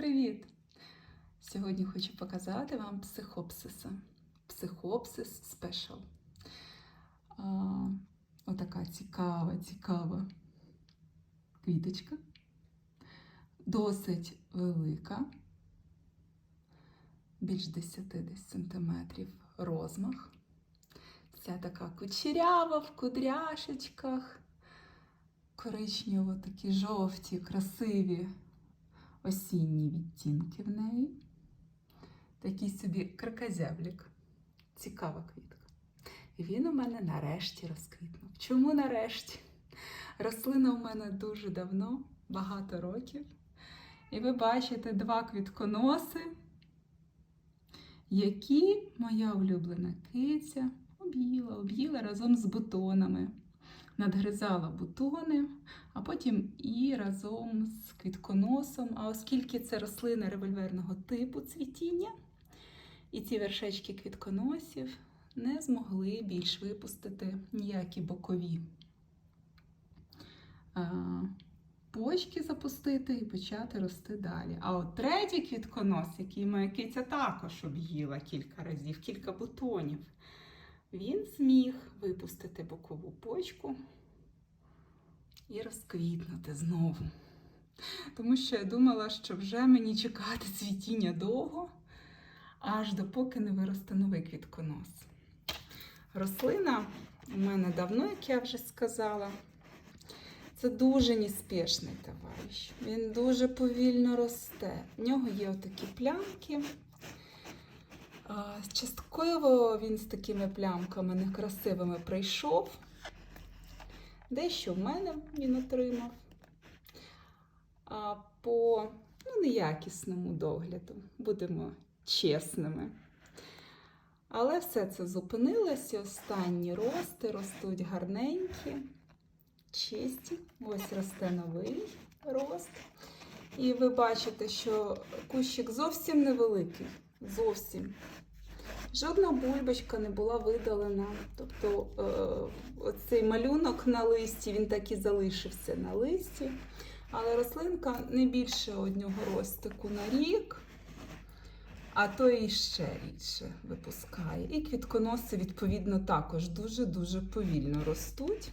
привіт! Сьогодні хочу показати вам психопсиса. Психопсис спешл. Отака цікава, цікава квіточка. Досить велика, більш 10 десь сантиметрів розмах. Вся така кучерява в кудряшечках, коричнево такі жовті, красиві осінні відтінки в неї. Такий собі кракозяблік. Цікава квітка. І він у мене нарешті розквітнув. Чому нарешті? Рослина у мене дуже давно, багато років. І ви бачите два квітконоси, які моя улюблена киця об'їла, об'їла разом з бутонами. Надгризала бутони, а потім і разом з квітконосом. А оскільки це рослина револьверного типу цвітіння, і ці вершечки квітконосів не змогли більш випустити ніякі бокові почки запустити і почати рости далі. А от третій квітконос, який моя киця також об'їла кілька разів, кілька бутонів, він зміг випустити бокову почку і розквітнути знову. Тому що я думала, що вже мені чекати цвітіння довго, аж допоки не виросте новий квітконос. Рослина у мене давно, як я вже сказала, це дуже неспішний товариш. Він дуже повільно росте. В нього є отакі плямки. Частково він з такими плямками некрасивими прийшов. Дещо в мене він отримав. По ну, неякісному догляду, будемо чесними. Але все це зупинилося. Останні рости ростуть гарненькі, чисті. Ось росте новий рост. І ви бачите, що кущик зовсім невеликий. Зовсім. Жодна бульбочка не була видалена. Тобто е, оцей малюнок на листі, він так і залишився на листі. Але рослинка не більше одного ростику на рік, а то і ще рідше випускає. І квітконоси, відповідно, також дуже-дуже повільно ростуть.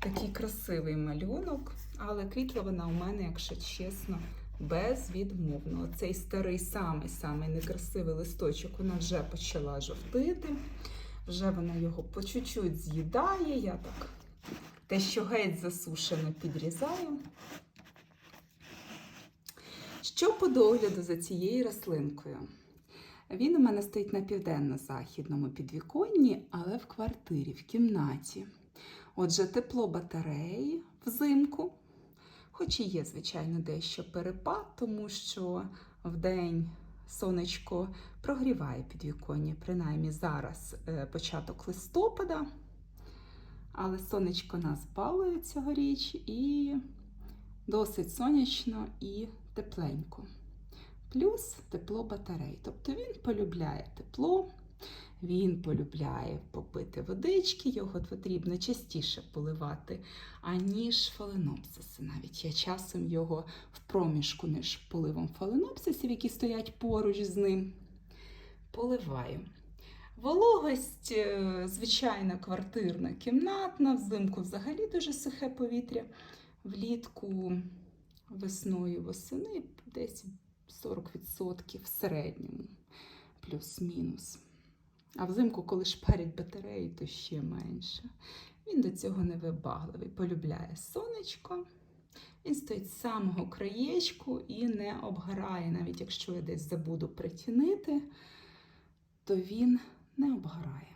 Такий красивий малюнок, але квітла вона у мене, якщо чесно, безвідмовно. Цей старий самий-самий некрасивий листочок вона вже почала жовтити, вже вона його по чуть-чуть з'їдає. Я так те, що геть засушено, підрізаю. Що по догляду за цією рослинкою? Він у мене стоїть на південно-західному підвіконні, але в квартирі, в кімнаті. Отже, тепло батареї взимку, хоч і є, звичайно, дещо перепад, тому що вдень сонечко прогріває підвіконня, принаймні зараз е, початок листопада. Але сонечко нас балує цьогоріч і досить сонячно і тепленько. Плюс тепло батарей. Тобто він полюбляє тепло, він полюбляє попити водички, його потрібно частіше поливати, аніж фаленопсиси. Навіть я часом його в проміжку між поливом фаленопсисів, які стоять поруч з ним, поливаю. Вологость, е, звичайна, квартирна, кімнатна, взимку взагалі дуже сухе повітря. Влітку весною восени десь 40% в середньому, плюс-мінус. А взимку, коли шпарять батареї, то ще менше. Він до цього не вибагливий, полюбляє сонечко. Він стоїть з самого краєчку і не обгорає. Навіть якщо я десь забуду притінити, то він не обгорає.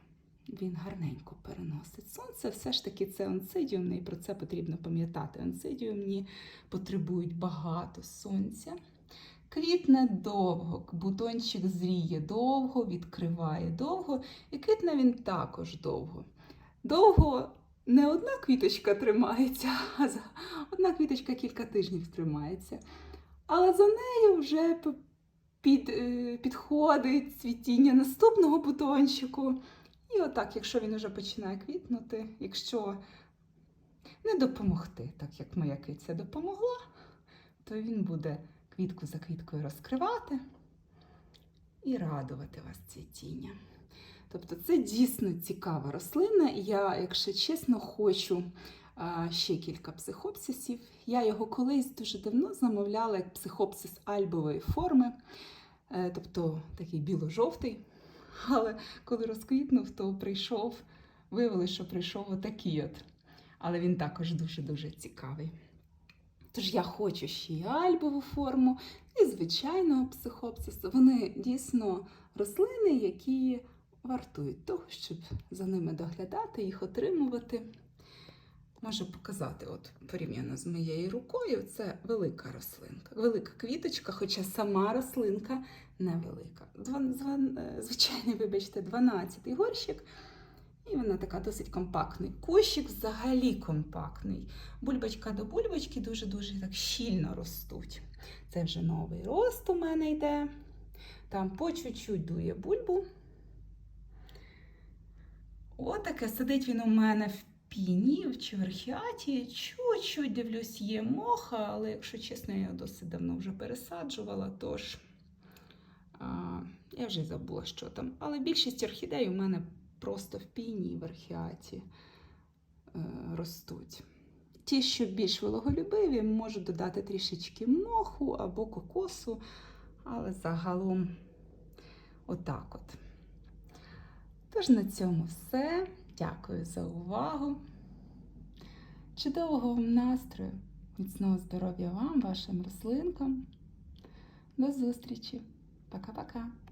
Він гарненько переносить. Сонце все ж таки це онцидіумне, і про це потрібно пам'ятати. Онцидіумні потребують багато сонця. Квітне довго, бутончик зріє довго, відкриває довго, і квітне він також довго. Довго не одна квіточка тримається, а одна квіточка кілька тижнів тримається. Але за нею вже під, е, підходить цвітіння наступного бутончику. І отак, якщо він вже починає квітнути, якщо не допомогти, так як моя киця допомогла, то він буде квітку за квіткою розкривати і радувати вас цвітінням. Тобто це дійсно цікава рослина. Я, якщо чесно, хочу ще кілька психопсисів. Я його колись дуже давно замовляла як психопсис альбової форми, е, тобто такий біло-жовтий. Але коли розквітнув, то прийшов, виявилося, що прийшов отакий от. Але він також дуже-дуже цікавий. Тож я хочу ще й альбову форму, і звичайного психопсису. Вони дійсно рослини, які вартують того, щоб за ними доглядати, їх отримувати. Можу показати, от порівняно з моєю рукою, це велика рослинка, велика квіточка, хоча сама рослинка невелика. Е, звичайний, вибачте, 12-й горщик. І вона така досить компактний. Кущик взагалі компактний. Бульбочка до бульбочки дуже-дуже так щільно ростуть. Це вже новий рост у мене йде. Там по чуть-чуть дує бульбу. Отаке сидить він у мене в піні чи верхіаті. Чуть-чуть дивлюсь, є моха, але, якщо чесно, я його досить давно вже пересаджувала, тож а, я вже забула, що там. Але більшість орхідей у мене просто в піні і верхіаті е, ростуть. Ті, що більш вологолюбиві, можу додати трішечки моху або кокосу, але загалом отак от. Тож на цьому все. Дякую за увагу. Чудового вам настрою, міцного здоров'я вам, вашим рослинкам. До зустрічі. Пока-пока.